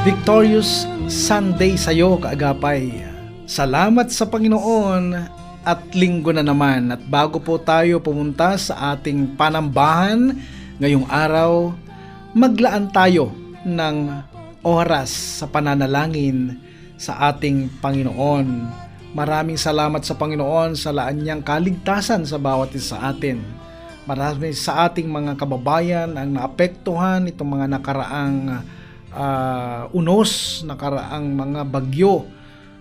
Victorious Sunday sa iyo, kaagapay. Salamat sa Panginoon at linggo na naman. At bago po tayo pumunta sa ating panambahan ngayong araw, maglaan tayo ng oras sa pananalangin sa ating Panginoon. Maraming salamat sa Panginoon sa laan niyang kaligtasan sa bawat isa sa atin. Marami sa ating mga kababayan ang naapektuhan itong mga nakaraang ah, unos, nakaraang mga bagyo.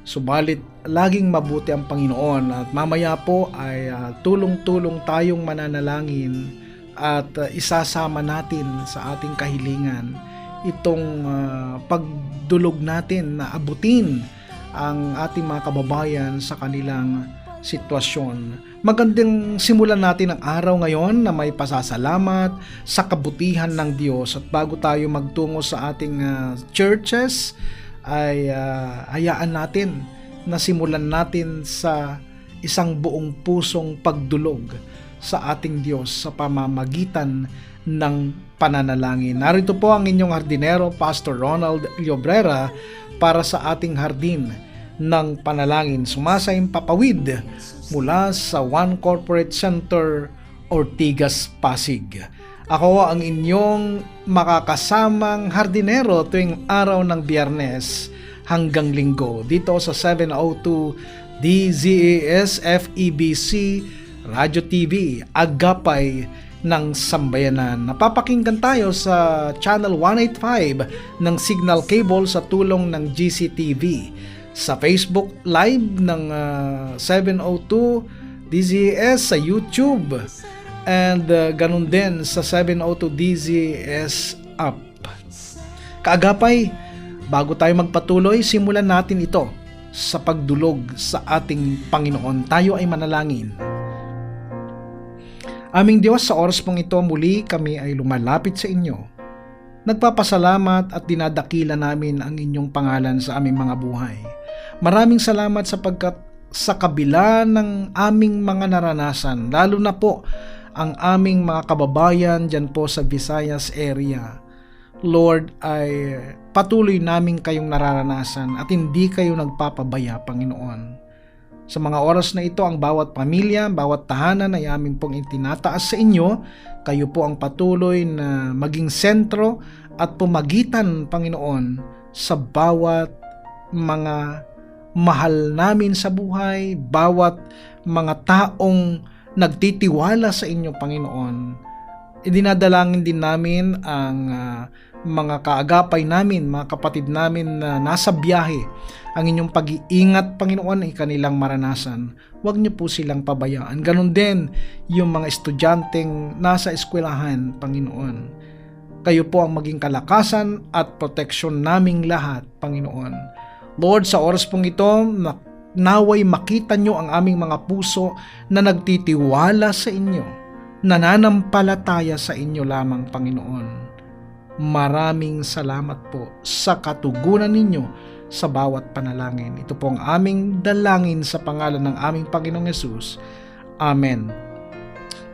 Subalit, laging mabuti ang Panginoon at mamaya po ay ah, tulong-tulong tayong mananalangin at ah, isasama natin sa ating kahilingan itong ah, pagdulog natin na abutin ang ating mga kababayan sa kanilang sitwasyon. Magandang simulan natin ang araw ngayon na may pasasalamat sa kabutihan ng Diyos at bago tayo magtungo sa ating ah, churches ay ah, hayaan natin na simulan natin sa isang buong pusong pagdulog sa ating Diyos sa pamamagitan ng pananalangin. Narito po ang inyong hardinero, Pastor Ronald Llobrera, para sa ating hardin ng panalangin. Sumasayang papawid mula sa One Corporate Center, Ortigas, Pasig. Ako ang inyong makakasamang hardinero tuwing araw ng biyernes hanggang linggo dito sa 702 DZAS FEBC Radio TV Agapay ng Sambayanan. Napapakinggan tayo sa Channel 185 ng Signal Cable sa tulong ng GCTV. Sa Facebook Live ng ah, 702 DZS sa YouTube. And ah, ganun din sa 702 DZS app. Kaagapay, bago tayo magpatuloy, simulan natin ito sa pagdulog sa ating Panginoon. Tayo ay manalangin. Aming Diyos, sa oras pong ito muli kami ay lumalapit sa inyo. Nagpapasalamat at dinadakila namin ang inyong pangalan sa aming mga buhay. Maraming salamat sapagkat sa kabila ng aming mga naranasan, lalo na po ang aming mga kababayan dyan po sa Visayas area. Lord, ay patuloy namin kayong nararanasan at hindi kayo nagpapabaya, Panginoon. Sa mga oras na ito, ang bawat pamilya, bawat tahanan ay aming pong itinataas sa inyo. Kayo po ang patuloy na maging sentro at pumagitan, Panginoon, sa bawat mga mahal namin sa buhay, bawat mga taong nagtitiwala sa inyo, Panginoon. Idinadalangin din namin ang ah, mga kaagapay namin, mga kapatid namin na nasa biyahe. Ang inyong pag-iingat, Panginoon, ay kanilang maranasan. Huwag niyo po silang pabayaan. Ganon din yung mga estudyanteng nasa eskwelahan, Panginoon. Kayo po ang maging kalakasan at proteksyon naming lahat, Panginoon. Lord, sa oras pong ito, na- naway makita nyo ang aming mga puso na nagtitiwala sa inyo, nananampalataya sa inyo lamang, Panginoon. Maraming salamat po sa katugunan ninyo sa bawat panalangin. Ito po ang aming dalangin sa pangalan ng aming Panginoong Yesus. Amen.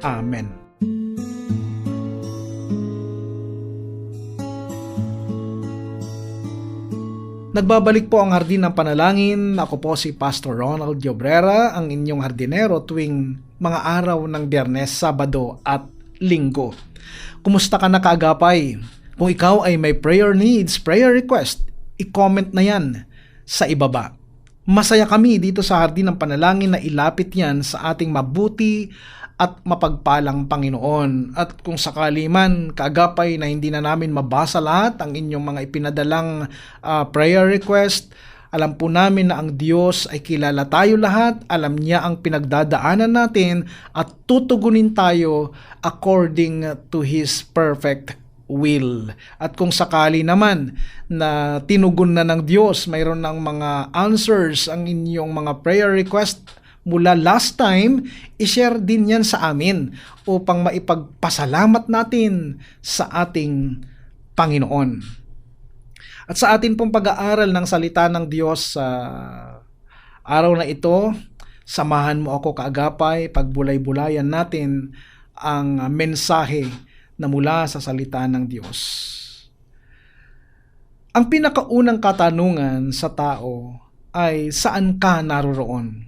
Amen. Nagbabalik po ang Hardin ng Panalangin. Ako po si Pastor Ronald Llobrera, ang inyong hardinero tuwing mga araw ng Biyernes, Sabado at Linggo. Kumusta ka na kaagapay? Kung ikaw ay may prayer needs, prayer request, i-comment na yan sa ibaba. Masaya kami dito sa Hardin ng Panalangin na ilapit yan sa ating mabuti at mapagpalang Panginoon. At kung sakali man, kaagapay na hindi na namin mabasa lahat ang inyong mga ipinadalang ah, prayer request, alam po namin na ang Diyos ay kilala tayo lahat, alam niya ang pinagdadaanan natin at tutugunin tayo according to His perfect will. At kung sakali naman na tinugon na ng Diyos, mayroon ng mga answers ang inyong mga prayer request mula last time, ishare din yan sa amin upang maipagpasalamat natin sa ating Panginoon. At sa atin pong pag-aaral ng salita ng Diyos sa araw na ito, samahan mo ako kaagapay, pagbulay-bulayan natin ang mensahe na mula sa salita ng Diyos. Ang pinakaunang katanungan sa tao ay saan ka naroroon?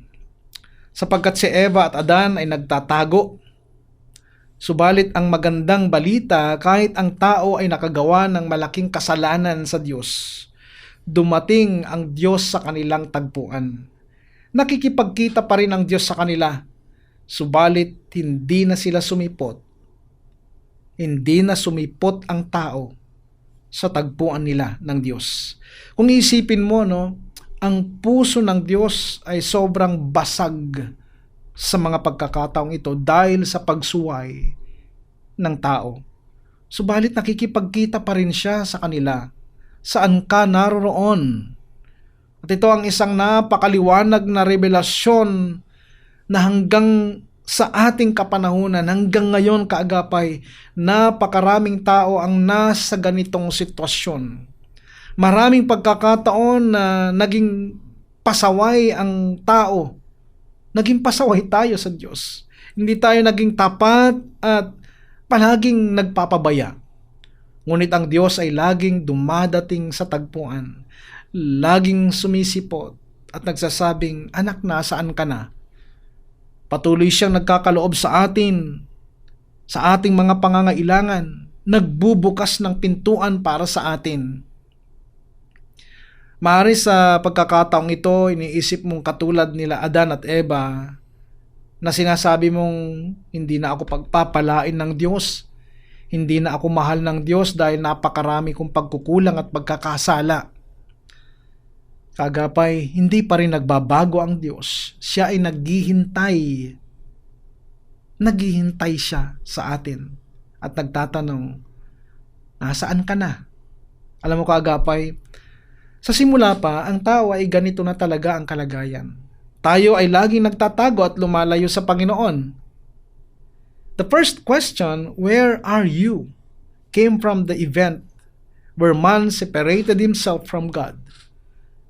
Sapagkat si Eva at Adan ay nagtatago. Subalit ang magandang balita kahit ang tao ay nakagawa ng malaking kasalanan sa Diyos, dumating ang Diyos sa kanilang tagpuan. Nakikipagkita pa rin ang Diyos sa kanila, subalit hindi na sila sumipot hindi na sumipot ang tao sa tagpuan nila ng Diyos. Kung isipin mo, no, ang puso ng Diyos ay sobrang basag sa mga pagkakataong ito dahil sa pagsuway ng tao. Subalit nakikipagkita pa rin siya sa kanila. Saan ka naroroon? At ito ang isang napakaliwanag na revelasyon na hanggang sa ating kapanahunan hanggang ngayon kaagapay, napakaraming tao ang nasa ganitong sitwasyon. Maraming pagkakataon na naging pasaway ang tao. Naging pasaway tayo sa Diyos. Hindi tayo naging tapat at palaging nagpapabaya. Ngunit ang Diyos ay laging dumadating sa tagpuan. Laging sumisipot at nagsasabing, Anak, nasaan ka na? Patuloy siyang nagkakaloob sa atin, sa ating mga pangangailangan, nagbubukas ng pintuan para sa atin. Maaari sa pagkakataong ito, iniisip mong katulad nila Adan at Eva, na sinasabi mong hindi na ako pagpapalain ng Diyos, hindi na ako mahal ng Diyos dahil napakarami kong pagkukulang at pagkakasala. Kagapay, hindi pa rin nagbabago ang Diyos. Siya ay naghihintay. Naghihintay siya sa atin at nagtatanong, nasaan ka na? Alam mo kagapay, sa simula pa, ang tao ay ganito na talaga ang kalagayan. Tayo ay laging nagtatago at lumalayo sa Panginoon. The first question, where are you? came from the event where man separated himself from God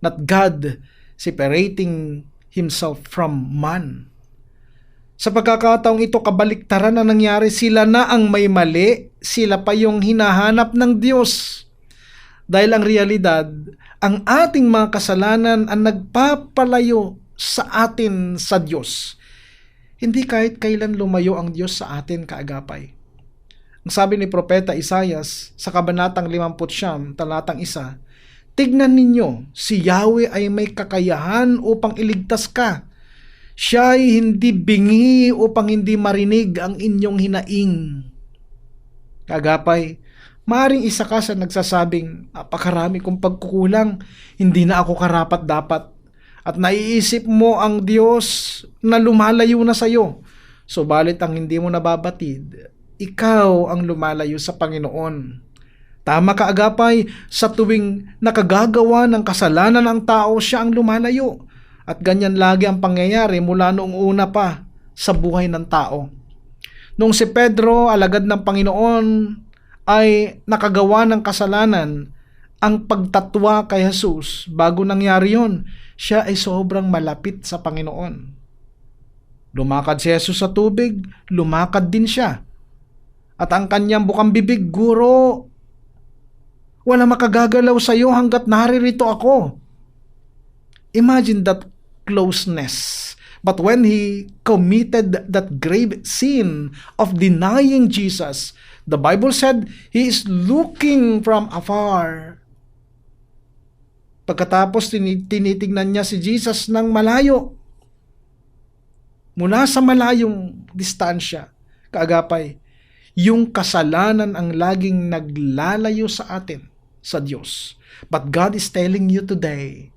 not God separating himself from man. Sa pagkakataong ito, kabaliktaran na nangyari, sila na ang may mali, sila pa yung hinahanap ng Diyos. Dahil ang realidad, ang ating mga kasalanan ang nagpapalayo sa atin sa Diyos. Hindi kahit kailan lumayo ang Diyos sa atin kaagapay. Ang sabi ni Propeta Isayas sa Kabanatang 50, talatang 1, Tignan ninyo, si Yahweh ay may kakayahan upang iligtas ka. Siya ay hindi bingi upang hindi marinig ang inyong hinaing. Kagapay, maring isa ka sa nagsasabing, napakarami kong pagkukulang, hindi na ako karapat dapat. At naiisip mo ang Diyos na lumalayo na sa iyo. Subalit ang hindi mo nababatid, ikaw ang lumalayo sa Panginoon. Tama ka agapay, sa tuwing nakagagawa ng kasalanan ng tao, siya ang lumalayo. At ganyan lagi ang pangyayari mula noong una pa sa buhay ng tao. Noong si Pedro, alagad ng Panginoon, ay nakagawa ng kasalanan, ang pagtatwa kay Jesus, bago nangyari yon, siya ay sobrang malapit sa Panginoon. Lumakad si Jesus sa tubig, lumakad din siya. At ang kanyang bukang bibig, Guro, wala makagagalaw sa iyo hanggat naririto ako. Imagine that closeness. But when he committed that grave sin of denying Jesus, the Bible said he is looking from afar. Pagkatapos tini- tinitignan niya si Jesus ng malayo. Mula sa malayong distansya, kaagapay, yung kasalanan ang laging naglalayo sa atin sa Diyos. But God is telling you today,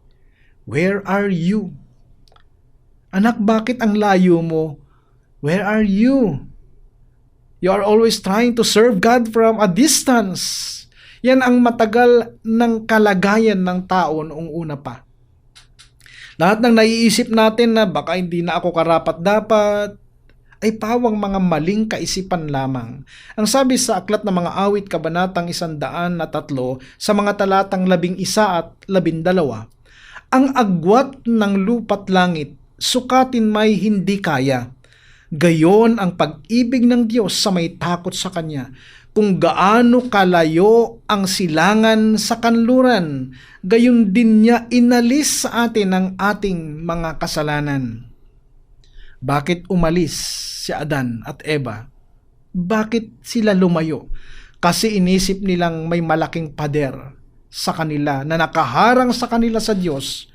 where are you? Anak, bakit ang layo mo? Where are you? You are always trying to serve God from a distance. Yan ang matagal ng kalagayan ng tao noong una pa. Lahat ng naiisip natin na baka hindi na ako karapat-dapat, ay pawang mga maling kaisipan lamang. Ang sabi sa aklat ng mga awit kabanatang isandaan na tatlo sa mga talatang labing isa at labindalawa, ang agwat ng lupat langit, sukatin may hindi kaya. Gayon ang pag-ibig ng Diyos sa may takot sa Kanya. Kung gaano kalayo ang silangan sa kanluran, gayon din niya inalis sa atin ang ating mga kasalanan. Bakit umalis si Adan at Eva? Bakit sila lumayo? Kasi inisip nilang may malaking pader sa kanila na nakaharang sa kanila sa Diyos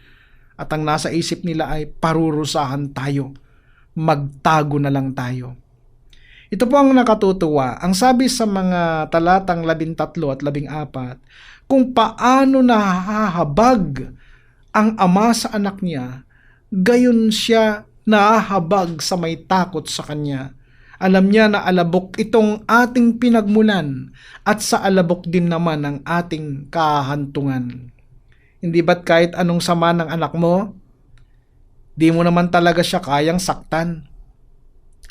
at ang nasa isip nila ay parurusahan tayo. Magtago na lang tayo. Ito po ang nakatutuwa. Ang sabi sa mga talatang 13 at 14, kung paano nahahabag ang ama sa anak niya, gayon siya nahahabag sa may takot sa kanya. Alam niya na alabok itong ating pinagmulan at sa alabok din naman ang ating kahantungan. Hindi ba't kahit anong sama ng anak mo, di mo naman talaga siya kayang saktan.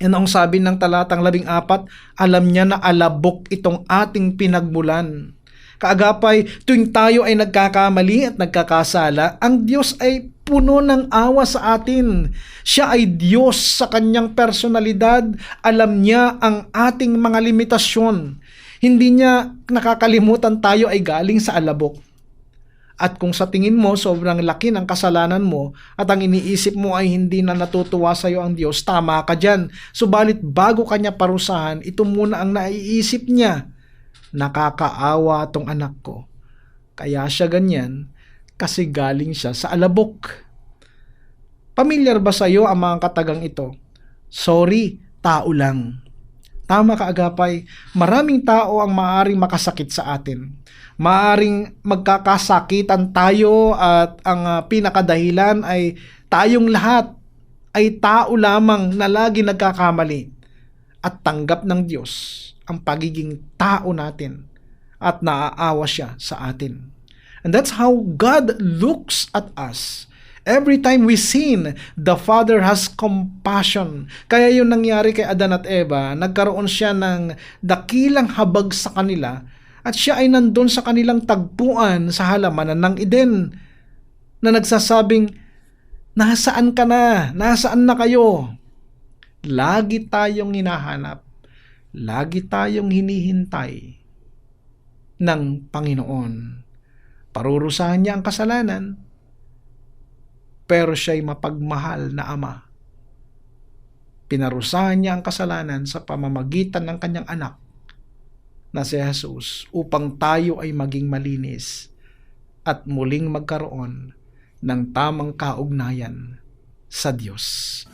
Yan ang sabi ng talatang labing apat, alam niya na alabok itong ating pinagmulan. Kaagapay, tuwing tayo ay nagkakamali at nagkakasala, ang Diyos ay puno ng awa sa atin. Siya ay Diyos sa kanyang personalidad. Alam niya ang ating mga limitasyon. Hindi niya nakakalimutan tayo ay galing sa alabok. At kung sa tingin mo sobrang laki ng kasalanan mo at ang iniisip mo ay hindi na natutuwa sa iyo ang Diyos, tama ka dyan. Subalit bago kanya parusahan, ito muna ang naiisip niya. Nakakaawa tong anak ko. Kaya siya ganyan kasi galing siya sa alabok. Pamilyar ba sa iyo ang mga katagang ito? Sorry, tao lang. Tama ka agapay, maraming tao ang maaring makasakit sa atin maaring magkakasakitan tayo at ang uh, pinakadahilan ay tayong lahat ay tao lamang na lagi nagkakamali at tanggap ng Diyos ang pagiging tao natin at naaawa siya sa atin. And that's how God looks at us. Every time we sin, the Father has compassion. Kaya yung nangyari kay Adan at Eva, nagkaroon siya ng dakilang habag sa kanila at siya ay nandun sa kanilang tagpuan sa halamanan ng Eden na nagsasabing, Nasaan ka na? Nasaan na kayo? Lagi tayong hinahanap. Lagi tayong hinihintay ng Panginoon. Parurusahan niya ang kasalanan, pero siya'y mapagmahal na Ama. Pinarusahan niya ang kasalanan sa pamamagitan ng kanyang anak na si Jesus upang tayo ay maging malinis at muling magkaroon ng tamang kaugnayan sa Diyos.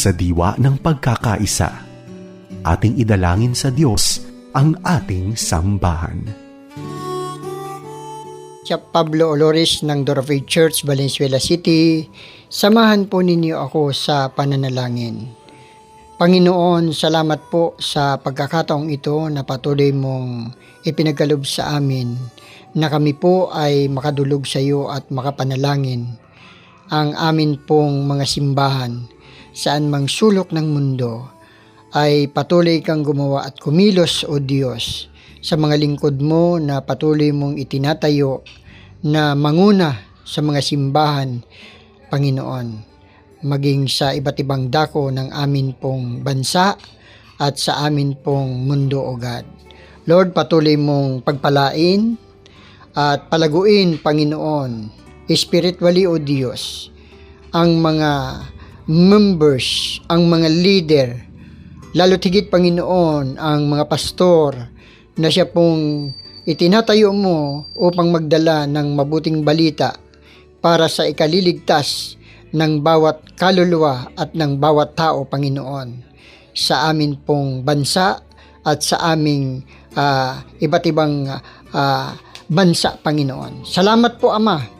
Sa diwa ng pagkakaisa, ating idalangin sa Diyos ang ating sambahan. Siya Pablo Olores ng Dorofay Church, Valenzuela City. Samahan po ninyo ako sa pananalangin. Panginoon, salamat po sa pagkakataong ito na patuloy mong ipinagkalob sa amin na kami po ay makadulog sa iyo at makapanalangin ang amin pong mga simbahan saan mang sulok ng mundo ay patuloy kang gumawa at kumilos o Diyos sa mga lingkod mo na patuloy mong itinatayo na manguna sa mga simbahan, Panginoon, maging sa iba't ibang dako ng amin pong bansa at sa amin pong mundo o God. Lord, patuloy mong pagpalain at palaguin, Panginoon, spiritually o Diyos, ang mga members, ang mga leader, lalo tigit Panginoon, ang mga pastor na siya pong itinatayo mo upang magdala ng mabuting balita para sa ikaliligtas ng bawat kaluluwa at ng bawat tao, Panginoon, sa amin pong bansa at sa aming ah, iba't ibang ah, bansa, Panginoon. Salamat po, Ama,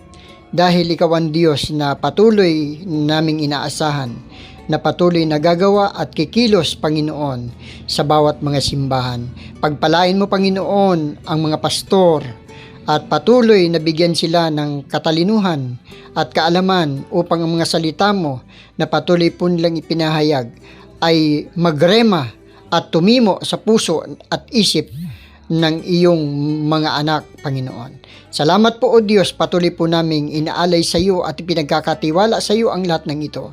dahil ikaw ang Diyos na patuloy naming inaasahan, na patuloy na gagawa at kikilos, Panginoon, sa bawat mga simbahan. Pagpalain mo, Panginoon, ang mga pastor, at patuloy na bigyan sila ng katalinuhan at kaalaman upang ang mga salita mo na patuloy po nilang ipinahayag ay magrema at tumimo sa puso at isip ng iyong mga anak, Panginoon. Salamat po o Diyos, patuloy po naming inaalay sa iyo at pinagkakatiwala sa iyo ang lahat ng ito.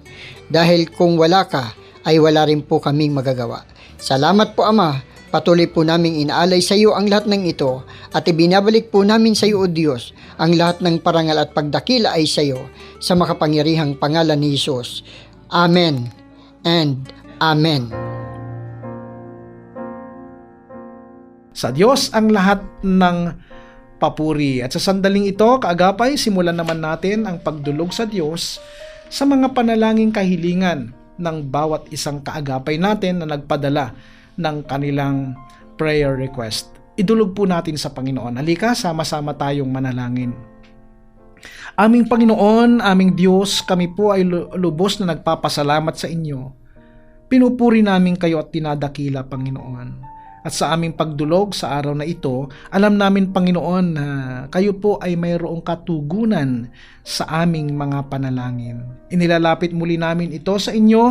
Dahil kung wala ka, ay wala rin po kaming magagawa. Salamat po Ama, patuloy po naming inaalay sa iyo ang lahat ng ito at ibinabalik po namin sa iyo o Diyos ang lahat ng parangal at pagdakila ay sa iyo sa makapangyarihang pangalan ni Jesus. Amen and Amen. Sa Diyos ang lahat ng papuri. At sa sandaling ito, kaagapay, simulan naman natin ang pagdulog sa Diyos sa mga panalangin kahilingan ng bawat isang kaagapay natin na nagpadala ng kanilang prayer request. Idulog po natin sa Panginoon. Halika, sama-sama tayong manalangin. Aming Panginoon, aming Diyos, kami po ay lu- lubos na nagpapasalamat sa inyo. Pinupuri namin kayo at tinadakila, Panginoon. At sa aming pagdulog sa araw na ito, alam namin Panginoon na kayo po ay mayroong katugunan sa aming mga panalangin. Inilalapit muli namin ito sa inyo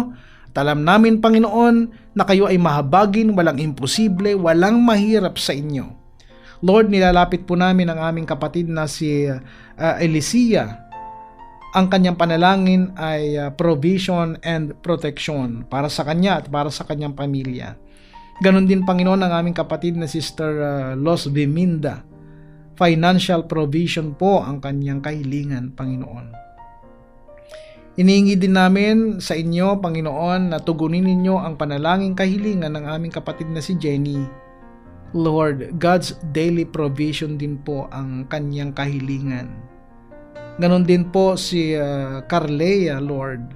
at alam namin Panginoon na kayo ay mahabagin, walang imposible, walang mahirap sa inyo. Lord, nilalapit po namin ang aming kapatid na si uh, Elisia. Ang kanyang panalangin ay uh, provision and protection para sa kanya at para sa kanyang pamilya. Ganon din Panginoon ang aming kapatid na Sister uh, Los Viminda. Financial provision po ang kanyang kahilingan, Panginoon. Iniingi din namin sa inyo, Panginoon, na tugunin ninyo ang panalangin kahilingan ng aming kapatid na si Jenny. Lord, God's daily provision din po ang kanyang kahilingan. Ganon din po si uh, Carlea, Lord.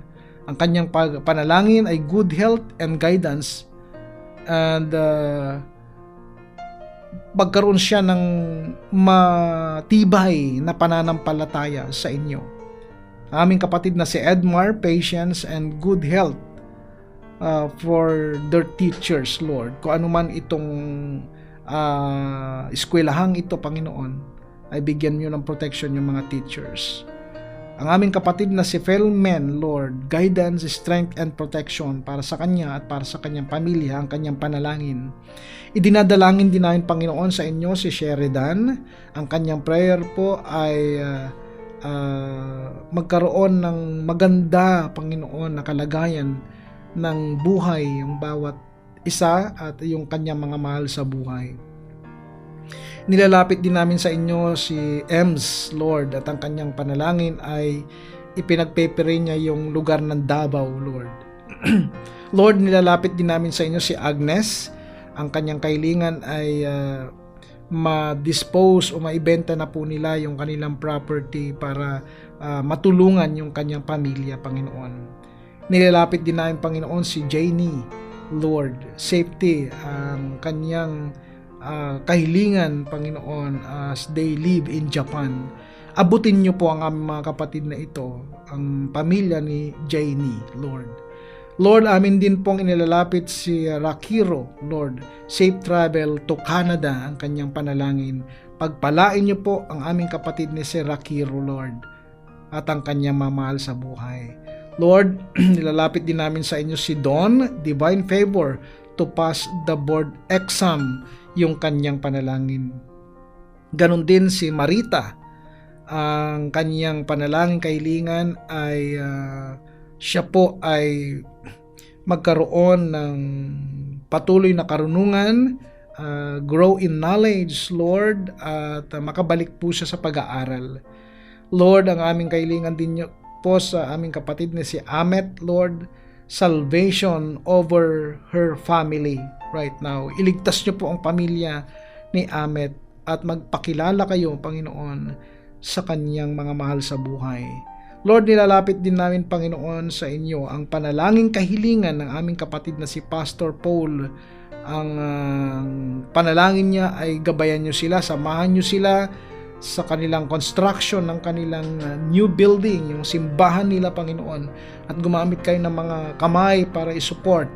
Ang kanyang panalangin ay good health and guidance and uh, magkaroon siya ng matibay na pananampalataya sa inyo. Aming kapatid na si Edmar, patience and good health uh, for their teachers, Lord. Kung ano man itong uh, eskwelahang ito, Panginoon, ay bigyan niyo ng protection yung mga teachers. Ang aming kapatid na si Felmen, Lord, guidance, strength, and protection para sa kanya at para sa kanyang pamilya, ang kanyang panalangin. Idinadalangin din namin, Panginoon, sa inyo si Sheridan. Ang kanyang prayer po ay uh, uh, magkaroon ng maganda, Panginoon, na kalagayan ng buhay, yung bawat isa at yung kanyang mga mahal sa buhay. Nilalapit din namin sa inyo si Ems, Lord, at ang kanyang panalangin ay ipinagpepere niya yung lugar ng Davao, Lord. Lord, nilalapit din namin sa inyo si Agnes. Ang kanyang kailingan ay uh, ma-dispose o maibenta na po nila yung kanilang property para uh, matulungan yung kanyang pamilya, Panginoon. Nilalapit din namin, Panginoon, si Janie, Lord, safety, ang kanyang uh, kahilingan, Panginoon, as they live in Japan. Abutin niyo po ang aming mga kapatid na ito, ang pamilya ni Janie, Lord. Lord, amin din pong inilalapit si Rakiro, Lord. Safe travel to Canada ang kanyang panalangin. Pagpalain niyo po ang aming kapatid ni si Rakiro, Lord, at ang kanyang mamahal sa buhay. Lord, nilalapit din namin sa inyo si Don, divine favor to pass the board exam yung kanyang panalangin. Ganon din si Marita. Ang kanyang panalangin kahilingan ay uh, siya po ay magkaroon ng patuloy na karunungan, uh, grow in knowledge, Lord, at makabalik po siya sa pag-aaral. Lord, ang aming kailangan din po sa aming kapatid na si Amet, Lord, salvation over her family right now. Iligtas niyo po ang pamilya ni Amet at magpakilala kayo, Panginoon, sa kanyang mga mahal sa buhay. Lord, nilalapit din namin, Panginoon, sa inyo ang panalangin kahilingan ng aming kapatid na si Pastor Paul. Ang ah, panalangin niya ay gabayan niyo sila, samahan niyo sila sa kanilang construction ng kanilang ah, new building, yung simbahan nila, Panginoon, at gumamit kayo ng mga kamay para isupport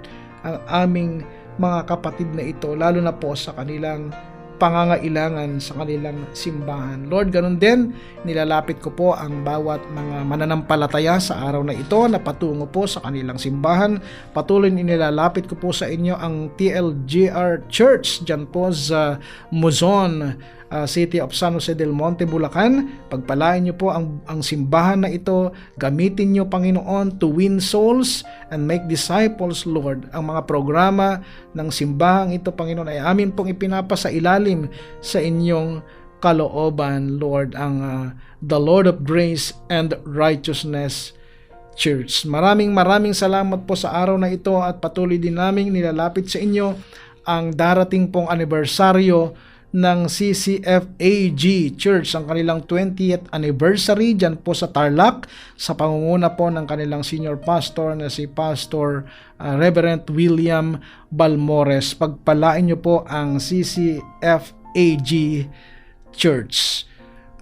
ang aming mga kapatid na ito, lalo na po sa kanilang pangangailangan sa kanilang simbahan. Lord, ganun din, nilalapit ko po ang bawat mga mananampalataya sa araw na ito na patungo po sa kanilang simbahan. Patuloy nilalapit ko po sa inyo ang TLGR Church dyan po sa Muzon, uh, City of San Jose del Monte, Bulacan. Pagpalain niyo po ang, ang simbahan na ito. Gamitin niyo, Panginoon, to win souls and make disciples, Lord. Ang mga programa ng simbahang ito, Panginoon, ay amin pong ipinapasa ilalim sa inyong kalooban, Lord, ang uh, the Lord of Grace and Righteousness Church. Maraming maraming salamat po sa araw na ito at patuloy din naming nilalapit sa inyo ang darating pong anibersaryo ng CCFAG Church ang kanilang 20th anniversary dyan po sa Tarlac sa pangunguna po ng kanilang senior pastor na si Pastor uh, Reverend William Balmores. Pagpalain niyo po ang CCFAG Church.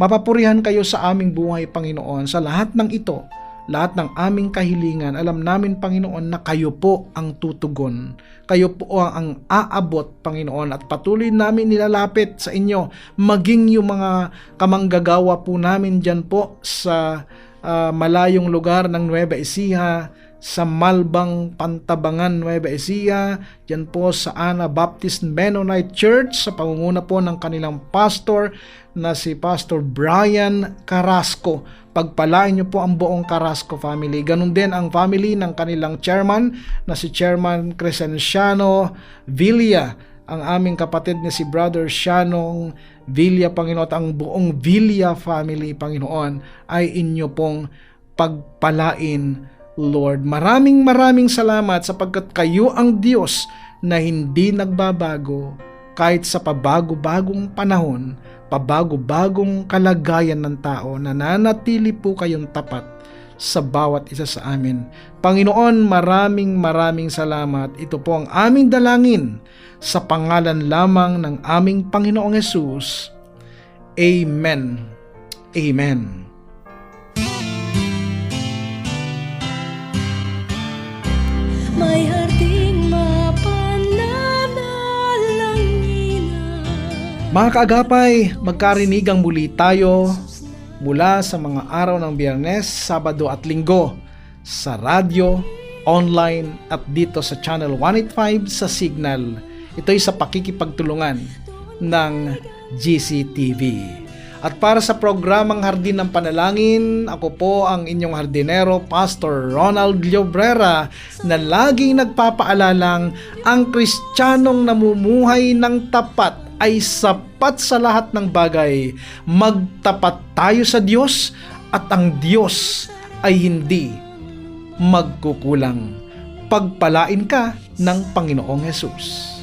Mapapurihan kayo sa aming buhay, Panginoon, sa lahat ng ito lahat ng aming kahilingan, alam namin, Panginoon, na kayo po ang tutugon. Kayo po ang, ang aabot, Panginoon, at patuloy namin nilalapit sa inyo, maging yung mga kamanggagawa po namin dyan po sa uh, malayong lugar ng Nueva Ecija, sa Malbang Pantabangan, Nueva Ecija, dyan po sa Ana Baptist Mennonite Church, sa pangunguna po ng kanilang pastor na si Pastor Brian Carrasco. Pagpalain niyo po ang buong Carrasco family. Ganon din ang family ng kanilang chairman na si Chairman Crescenciano Villa. Ang aming kapatid ni si Brother Shanong Villa, Panginoon, at ang buong Villa family, Panginoon, ay inyo pong pagpalain, Lord. Maraming maraming salamat sapagkat kayo ang Diyos na hindi nagbabago kahit sa pabago-bagong panahon pabago-bagong kalagayan ng tao, nananatili po kayong tapat sa bawat isa sa amin. Panginoon, maraming maraming salamat. Ito po ang aming dalangin sa pangalan lamang ng aming Panginoong Yesus. Amen. Amen. May harding Mga kaagapay, magkarinigang muli tayo mula sa mga araw ng biyernes, sabado at linggo sa radyo, online at dito sa channel 185 sa Signal. Ito'y sa pakikipagtulungan ng GCTV. At para sa programang Hardin ng Panalangin, ako po ang inyong hardinero, Pastor Ronald Llobrera, na laging nagpapaalalang ang kristyanong namumuhay ng tapat ay sapat sa lahat ng bagay. Magtapat tayo sa Diyos at ang Diyos ay hindi magkukulang. Pagpalain ka ng Panginoong Yesus.